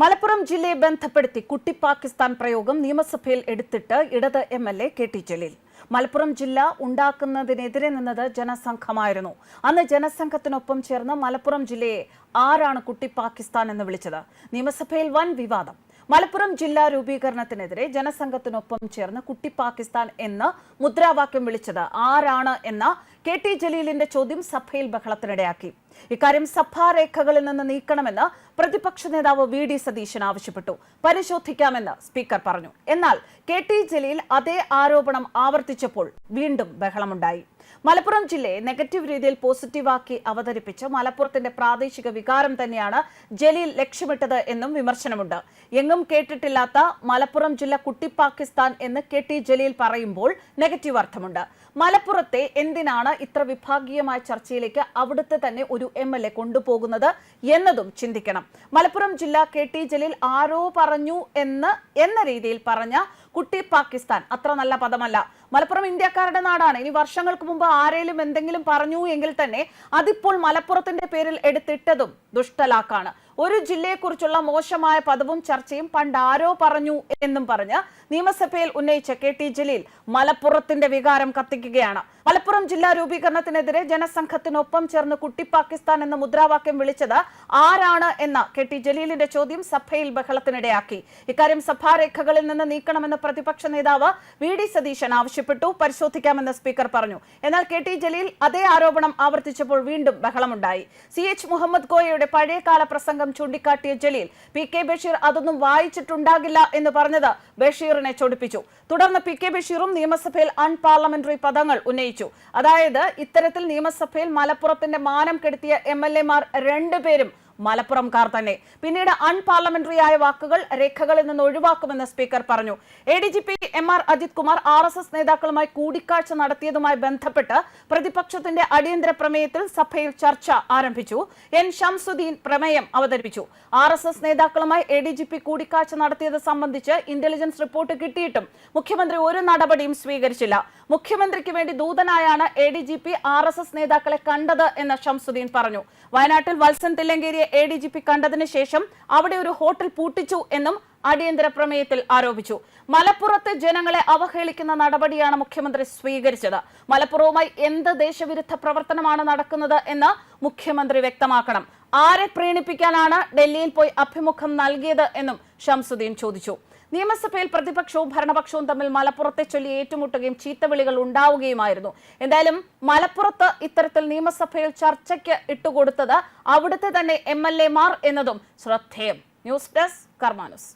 മലപ്പുറം ജില്ലയെ ബന്ധപ്പെടുത്തി കുട്ടി പാകിസ്ഥാൻ പ്രയോഗം നിയമസഭയിൽ എടുത്തിട്ട് ഇടത് M L A K T Jaleel. Malappuram ജില്ല ഉണ്ടാക്കുന്നതിനെതിരെ നിന്നത് ജനസംഘമായിരുന്നു. അന്ന് ജനസംഘത്തിനൊപ്പം ചേർന്ന് മലപ്പുറം ജില്ലയെ ആരാണ് കുട്ടി പാകിസ്ഥാൻ എന്ന് വിളിച്ചത്? നിയമസഭയിൽ വൻ വിവാദം. മലപ്പുറം ജില്ലാ രൂപീകരണത്തിനെതിരെ ജനസംഘത്തിനൊപ്പം ചേർന്ന് കുട്ടി പാകിസ്ഥാൻ എന്ന് മുദ്രാവാക്യം വിളിച്ചത് ആരാണ് എന്ന കെ ടി ജലീലിന്റെ ചോദ്യം സഭയിൽ ബഹളത്തിനിടയാക്കി. ഇക്കാര്യം സഭാരേഖകളിൽ നിന്ന് നീക്കണമെന്ന് പ്രതിപക്ഷ നേതാവ് വി ഡി സതീശൻ ആവശ്യപ്പെട്ടു. പരിശോധിക്കാമെന്ന് സ്പീക്കർ പറഞ്ഞു. എന്നാൽ കെ ടി ജലീൽ അതേ ആരോപണം ആവർത്തിച്ചപ്പോൾ വീണ്ടും ബഹളമുണ്ടായി. മലപ്പുറം ജില്ലയെ നെഗറ്റീവ് രീതിയിൽ പോസിറ്റീവാക്കി അവതരിപ്പിച്ച് മലപ്പുറത്തിന്റെ പ്രാദേശിക വികാരം തന്നെയാണ് ജലീൽ ലക്ഷ്യമിട്ടത് എന്നും വിമർശനമുണ്ട്. എങ്ങും കേട്ടിട്ടില്ലാത്ത മലപ്പുറം ജില്ല കുട്ടി പാകിസ്ഥാൻ എന്ന് കെ ടി ജലീൽ പറയുമ്പോൾ നെഗറ്റീവ് അർത്ഥമുണ്ട്. മലപ്പുറത്തെ എന്തിനാണ് ഇത്ര വിഭാഗീയമായ ചർച്ചയിലേക്ക് അവിടുത്തെ തന്നെ ഒരു എം എൽ എ കൊണ്ടുപോകുന്നത് എന്നതും ചിന്തിക്കണം. മലപ്പുറം ജില്ല കെ ടി ജലീൽ ആരോ പറഞ്ഞു എന്ന് എന്ന രീതിയിൽ പറഞ്ഞ കുട്ടി പാകിസ്ഥാൻ. അത്ര നല്ല പദമല്ല. മലപ്പുറം ഇന്ത്യക്കാരുടെ നാടാണ്. ഇനി വർഷങ്ങൾക്ക് മുമ്പ് ആരേലും എന്തെങ്കിലും പറഞ്ഞു എങ്കിൽ തന്നെ അതിപ്പോൾ മലപ്പുറത്തിന്റെ പേരിൽ എടുത്തിട്ടതും ദുഷ്ടലാക്കാണ്. ഒരു ജില്ലയെക്കുറിച്ചുള്ള മോശമായ പദവും ചർച്ചയും പണ്ട് ആരോ പറഞ്ഞു എന്നും പറഞ്ഞ് നിയമസഭയിൽ ഉന്നയിച്ച കെ ടി ജലീൽ മലപ്പുറത്തിന്റെ വികാരം കത്തിക്കുകയാണ്. മലപ്പുറം ജില്ലാ രൂപീകരണത്തിനെതിരെ ജനസംഘത്തിനൊപ്പം ചേർന്ന് കുട്ടി പാകിസ്ഥാൻ എന്ന മുദ്രാവാക്യം വിളിച്ചത് ആരാണ് എന്ന കെ ടി ജലീലിന്റെ ചോദ്യം സഭയിൽ ബഹളത്തിനിടയാക്കി. ഇക്കാര്യം സഭാരേഖകളിൽ നിന്ന് നീക്കണമെന്ന് പ്രതിപക്ഷ നേതാവ് വി ഡി സതീശൻ ആവശ്യപ്പെട്ടു. പരിശോധിക്കാമെന്ന് സ്പീക്കർ പറഞ്ഞു. എന്നാൽ കെ ടി ജലീൽ അതേ ആരോപണം ആവർത്തിച്ചപ്പോൾ വീണ്ടും ബഹളമുണ്ടായി. സി എച്ച് മുഹമ്മദ് കോയയുടെ പഴയകാല പ്രസംഗം ചൂണ്ടിക്കാട്ടിയ ജലീൽ. പി കെ ബഷീർ അതൊന്നും വായിച്ചിട്ടുണ്ടാകില്ല എന്ന് പറഞ്ഞത് ബഷീറിനെ ചൊടിപ്പിച്ചു. തുടർന്ന് പി കെ ബഷീറും നിയമസഭയിൽ അൺപാർലമെന്ററി പദങ്ങൾ ഉന്നയിച്ചു. അതായത് ഇത്തരത്തിൽ നിയമസഭയിൽ മലപ്പുറത്തിന്റെ മാനം കെടുത്തിയ എം എൽ എമാർ രണ്ടുപേരും മലപ്പുറംകാർ തന്നെ. പിന്നീട് അൺപാർലമെന്ററി ആയ വാക്കുകൾ രേഖകളിൽ നിന്ന് ഒഴിവാക്കുമെന്ന് സ്പീക്കർ പറഞ്ഞു. A D G P M R Ajith Kumar R S S നേതാക്കളുമായി കൂടിക്കാഴ്ച നടത്തിയതുമായി ബന്ധപ്പെട്ട് പ്രതിപക്ഷത്തിന്റെ അടിയന്തര പ്രമേയത്തിൽ സഭയിൽ ചർച്ച ആരംഭിച്ചു. എൻ ഷംസുദ്ദീൻ പ്രമേയം അവതരിപ്പിച്ചു. ആർ എസ് എസ് നേതാക്കളുമായി എ ഡി ജി പി കൂടിക്കാഴ്ച നടത്തിയത് സംബന്ധിച്ച് ഇന്റലിജൻസ് റിപ്പോർട്ട് കിട്ടിയിട്ടും മുഖ്യമന്ത്രി ഒരു നടപടിയും സ്വീകരിച്ചില്ല. മുഖ്യമന്ത്രിക്ക് വേണ്ടി ദൂതനായാണ് A D G P R S S നേതാക്കളെ കണ്ടത് എന്ന് ഷംസുദ്ദീൻ പറഞ്ഞു. വയനാട്ടിൽ വത്സൻ തില്ലങ്കേരിയെ എ ഡി ജി പി കണ്ടതിന് ശേഷം അവിടെ ഒരു ഹോട്ടൽ പൂട്ടിച്ചു എന്നും അടിയന്തര പ്രമേയത്തിൽ ആരോപിച്ചു. മലപ്പുറത്തെ ജനങ്ങളെ അവഹേളിക്കുന്ന നടപടിയാണ് മുഖ്യമന്ത്രി സ്വീകരിച്ചത്. മലപ്പുറവുമായി എന്ത് ദേശവിരുദ്ധ പ്രവർത്തനമാണ് നടക്കുന്നത് എന്ന് മുഖ്യമന്ത്രി വ്യക്തമാക്കണം. ആരെ പ്രീണിപ്പിക്കാനാണ് ഡൽഹിയിൽ പോയി അഭിമുഖം നൽകിയത് എന്നും ഷംസുദ്ദീൻ ചോദിച്ചു. നിയമസഭയിൽ പ്രതിപക്ഷവും ഭരണപക്ഷവും തമ്മിൽ മലപ്പുറത്തെ ചൊല്ലി ഏറ്റുമുട്ടുകയും ചീത്തവിളികൾ ഉണ്ടാവുകയുമായിരുന്നു. എന്തായാലും മലപ്പുറത്ത് ഇത്തരത്തിൽ നിയമസഭയിൽ ചർച്ചയ്ക്ക് ഇട്ടുകൊടുത്തത് അവിടുത്തെ തന്നെ എം എന്നതും ശ്രദ്ധേയം. News desk കർമാനുസ്.